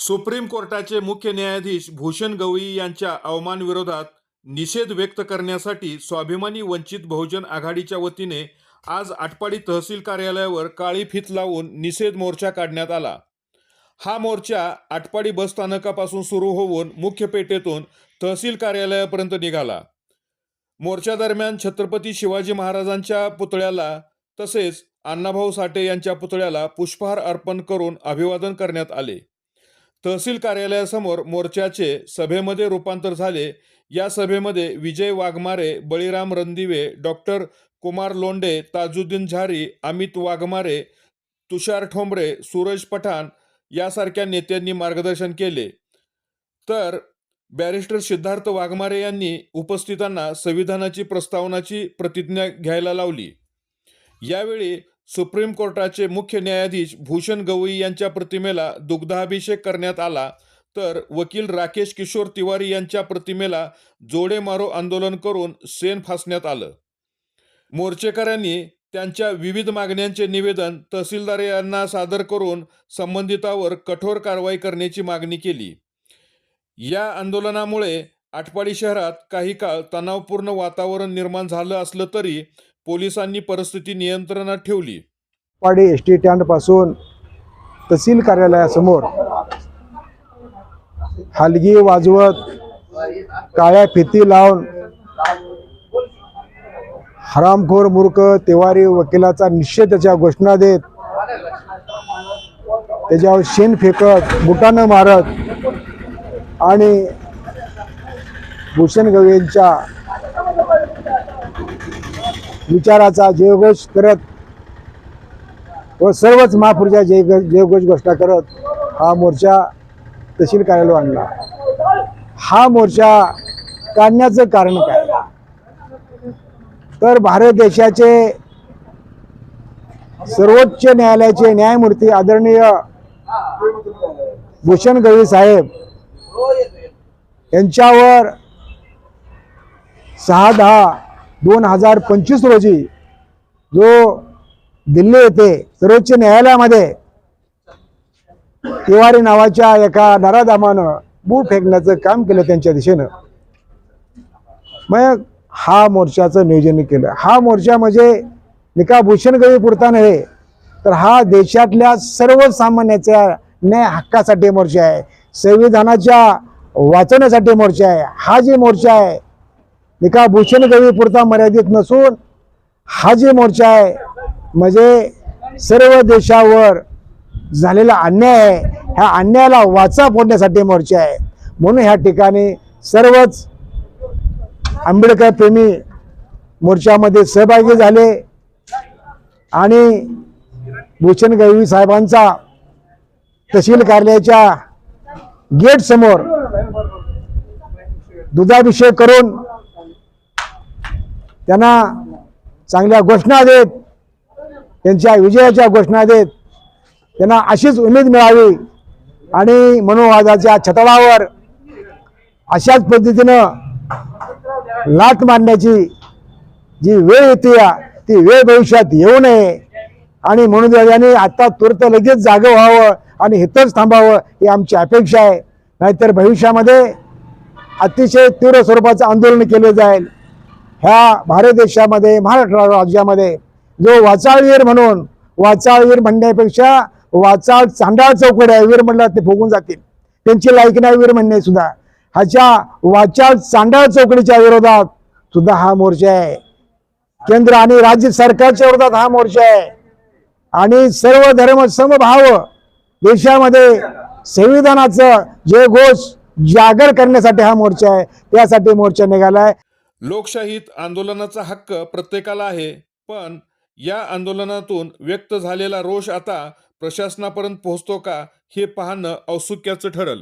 Supreme कोर्टाचे मुख्य न्यायाधीश भूषण गवई यांच्या अवमानविरोधात निषेध व्यक्त करण्यासाठी स्वाभिमानी वंचित बहुजन आघाडीच्या वतीने आज आटपाडी तहसील कार्यालयावर काळी फित लावून निषेध मोर्चा काढण्यात आला. हा मोर्चा आटपाडी बस स्थानकापासून सुरू होऊन मुख्य पेठेतून तहसील कार्यालयापर्यंत निघाला. मोर्चा दरम्यान छत्रपती शिवाजी महाराजांच्या पुतळ्याला तसेच अण्णाभाऊ साठे यांच्या पुतळ्याला पुष्पहार अर्पण करून अभिवादन करण्यात आले. तहसील कार्यालयासमोर मोर्चाचे सभेमध्ये रूपांतर झाले. या सभेमध्ये विजय वाघमारे बळीराम रणदिवे डॉक्टर कुमार लोंडे ताजुद्दीन झारी अमित वाघमारे तुषार ठोंबरे सूरज पठाण यासारख्या नेत्यांनी मार्गदर्शन केले. तर बॅरिस्टर सिद्धार्थ वाघमारे यांनी उपस्थितांना संविधानाची प्रस्तावनाची प्रतिज्ञा घ्यायला लावली. यावेळी सुप्रीम कोर्टाचे मुख्य न्यायाधीश भूषण गवई यांच्या प्रतिमेला दुग्धाभिषेक करण्यात आला तर वकील राकेश किशोर तिवारी यांच्या प्रतिमेला जोडे मारो आंदोलन करून सेन फासण्यात आलं. मोर्चेकऱ्यांनी त्यांच्या विविध मागण्यांचे निवेदन तहसीलदार यांना सादर करून संबंधितावर कठोर कारवाई करण्याची मागणी केली. या आंदोलनामुळे आटपाडी शहरात काही काळ तणावपूर्ण वातावरण निर्माण झालं असलं तरी पोलिसांनी परिस्थिती नियंत्रणात ठेवली. पाडी एस टी स्टँडपासून तहसील कार्यालयासमोर हलगी वाजवत काळ्या फिती लावून हरामखोर मूर्ख तिवारी वकिलाचा निषेधाच्या घोषणा देत त्याच्यावर शेण फेकत बुटानं मारत आणि भूषण गवळींच्या विचाराचा जयघोष करत व सर्वच महापुरुषा जय जयघोष घोषणा करत हा मोर्चा तहसील कार्यालय आणला. हा मोर्चा काढण्याचं कारण काय? तर भारत देशाचे सर्वोच्च न्यायालयाचे न्यायमूर्ती आदरणीय भूषण गवळी साहेब यांच्यावर सहा दहा दोन हजार पंचवीस रोजी जो दिल्ली येथे सर्वोच्च न्यायालयामध्ये तिवारी नावाच्या एका नराधामानं बू फेकण्याचं काम केलं त्यांच्या दिशेनं. मग हा मोर्चाचं नियोजन केलं. हा मोर्चा म्हणजे निका भूषण गवी पुरता नव्हे तर हा देशातल्या सर्वसामान्याच्या न्याय हक्कासाठी मोर्चा आहे. संविधानाच्या वाचवण्यासाठी मोर्चा आहे. हा जे मोर्चा आहे निका भूषण गवी पुरता मर्यादित नसून हा जे मोर्चा आहे म्हणजे सर्व देशावर झालेला अन्याय आहे ह्या अन्यायाला वाचा फोडण्यासाठी मोर्चा आहे. म्हणून ह्या ठिकाणी सर्वच आंबेडकर प्रेमी मोर्चामध्ये सहभागी झाले आणि भूषण गवळी साहेबांचा तहसील कार्यालयाच्या गेट समोर दुधाभिषेक करून त्यांना चांगल्या घोषणा देत त्यांच्या विजयाच्या घोषणा देत त्यांना अशीच उमेद मिळावी आणि मनोवादाच्या छतळावर अशाच पद्धतीनं लाट मारण्याची जी वेळ येते ती वेळ भविष्यात येऊ नये. आणि म्हणून यांनी आता तुर्त लगेच जागं व्हावं आणि इथंच थांबावं ही आमची अपेक्षा आहे. नाहीतर भविष्यामध्ये अतिशय तीव्र स्वरूपाचं आंदोलन केलं जाईल. ह्या भारत देशामध्ये महाराष्ट्र राज्यामध्ये जो वाचाळवीर म्हणून वाचाळवीर म्हणण्यापेक्षा वाचाळ चांडाळ चौकड्या आहे वीर म्हणलं ते फुगून जातील. त्यांची लायकी नाही वीर म्हणणे सुद्धा. ह्याच्या वाचाळ चांडाळ चौकडीच्या विरोधात सुद्धा हा मोर्चा आहे. केंद्र आणि राज्य सरकारच्या विरोधात हा मोर्चा आहे. आणि सर्व धर्म समभाव देशामध्ये संविधानाचं जे घोष जागर करण्यासाठी हा मोर्चा आहे त्यासाठी मोर्चा निघालाय. लोकशाहीत आंदोलनाचा हक्क प्रत्येकाला आहे पण या आंदोलनातून व्यक्त झालेला रोष आता प्रशासनापर्यंत पोहोचतो का हे पाहणं औत्सुक्याचं ठरल.